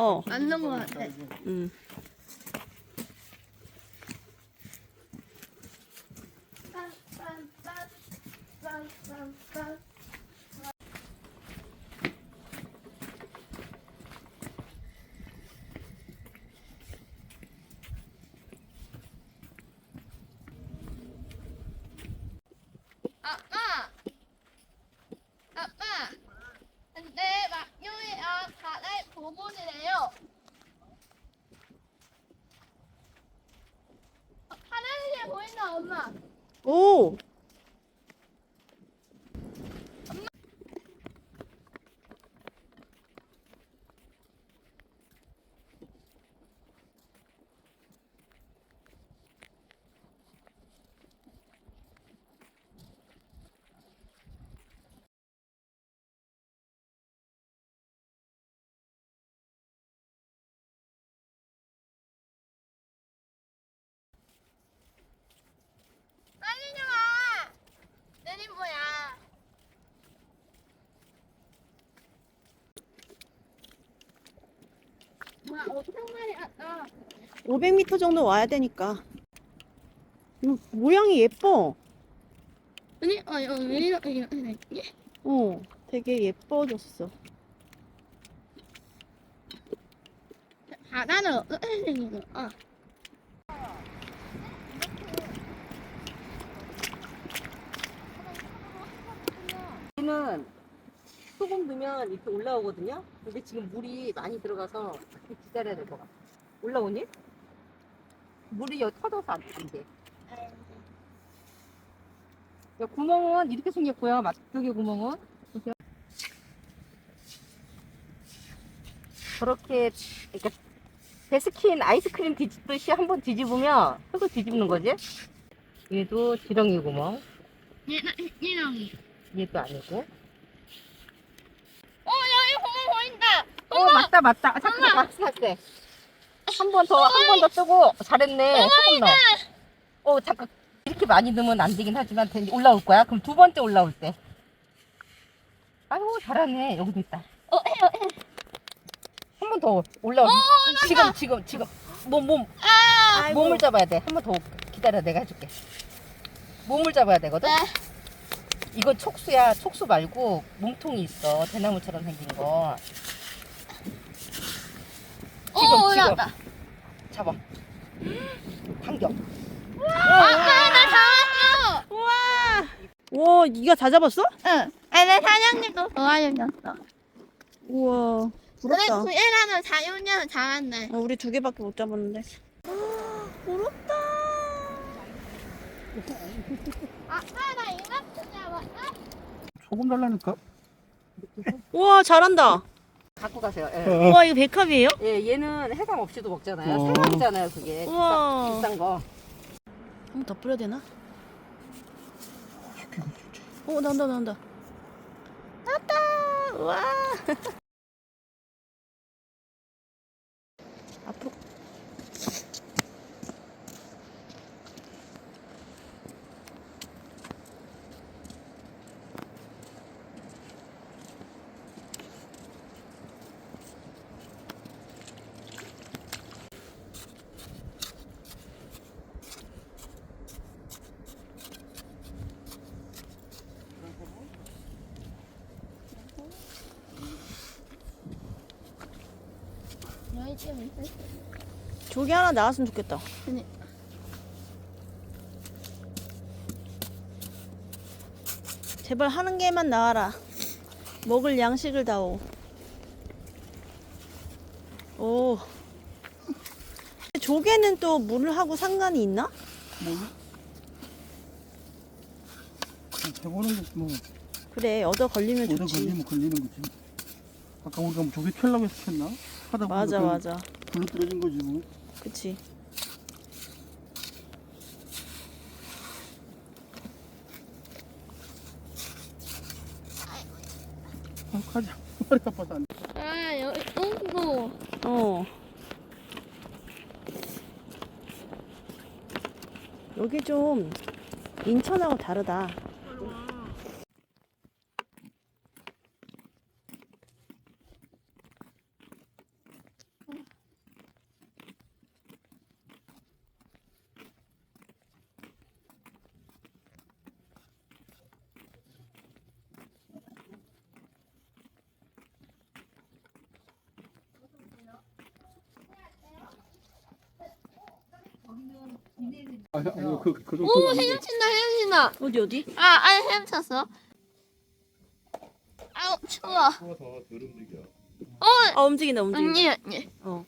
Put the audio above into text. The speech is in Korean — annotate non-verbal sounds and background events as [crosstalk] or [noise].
어. 맞는 것 같아. 음. 5분이래요. 하늘에 보인다, 엄마. 오! 엄청 많이 왔다. 500m 정도 와야 되니까. 음, 모양이 예뻐. 아니, 어, 이거 왜 이렇게 이렇게? 어, 되게 예뻐졌어. 바다는 어떻게 생긴 거? 어. 여기는 소금 넣으면 이렇게 올라오거든요. 근데 지금 물이 많이 들어가서 좀 기다려야 될 것 같아. 올라오니? 물이 여기 터져서 안, 안 돼. 야, 구멍은 이렇게 생겼고요. 막쪽에 구멍은. 보세요. 저렇게, 그러니까 베스킨 아이스크림 뒤집듯이 한번 뒤집으면 흙을 뒤집는 거지. 얘도 지렁이 구멍. 얘는. 얘도 아니고. 어, 여기 구멍 보인다. 어 맞다 맞다. 잠깐 같이 살게. 한번 더 한 번 더 뜨고. 잘했네. 소금 넣어 어 잠깐. 이렇게 많이 넣으면 안 되긴 하지만 되- 올라올 거야? 그럼 두 번째 올라올 때. 아이고 잘하네. 여기도 있다. 어, 해요, 해. 한 번 더 올라올 지금 지금 지금. 몸 몸. 아, 몸을 잡아야 돼. 한 번 더 기다려 내가 해줄게. 몸을 잡아야 되거든? 네. 이건 촉수야. 촉수 말고 몸통이 있어. 대나무처럼 생긴 거. 오, 지금, 올라왔다. 잡아 당겨 아빠, 나 잡았어. 우와. 와, 니가 다 잡았어? 응. 근데 사장님도 도와주셨어. 우와. 부럽다. 그 애라는 자유냐는 잘했네. 어, 우리 두 개밖에 못 잡았는데. 부럽다. 아빠, 나 이만큼 잡았어? 소금 달라니까? 우와, 잘한다. 갖고 가세요 예. 우와, 이거 백합이에요? 예, 얘는 해삼 없이도 먹잖아요. 어. 생각이잖아요, 그게. 우와. 비싼, 비싼 거. 한 번 더 뿌려야 되나? 어, 나온다, 나온다. 나왔다! 우와! [laughs] 앞으로. 조개 하나 나왔으면 좋겠다. 그니. 제발 하는 개만 나와라. 먹을 양식을 다오. 오. 조개는 또 물하고 상관이 있나? 뭐? 해보는 거지 뭐 그래, 얻어 걸리면 얻어 좋지. 걸리면 걸리는 거지 아까 우리가 뭐 조개 펴려고 해서 폈나? 하다 보니까 맞아, 그냥 맞아. 불로 떨어진 거지 뭐 그치. 어, 가자 [laughs] 머리 아파서 안 돼. 아, 여기 똥고. 어. 여기 좀 인천하고 다르다. 아니, 아니, 그, 그 정도. 오 헤엄친다 헤엄친다. 어디 어디? 아 아니 헤엄쳤어. 아우 추워. 움직여. 어아 움직인다 움직인다. 언니 언니. 어.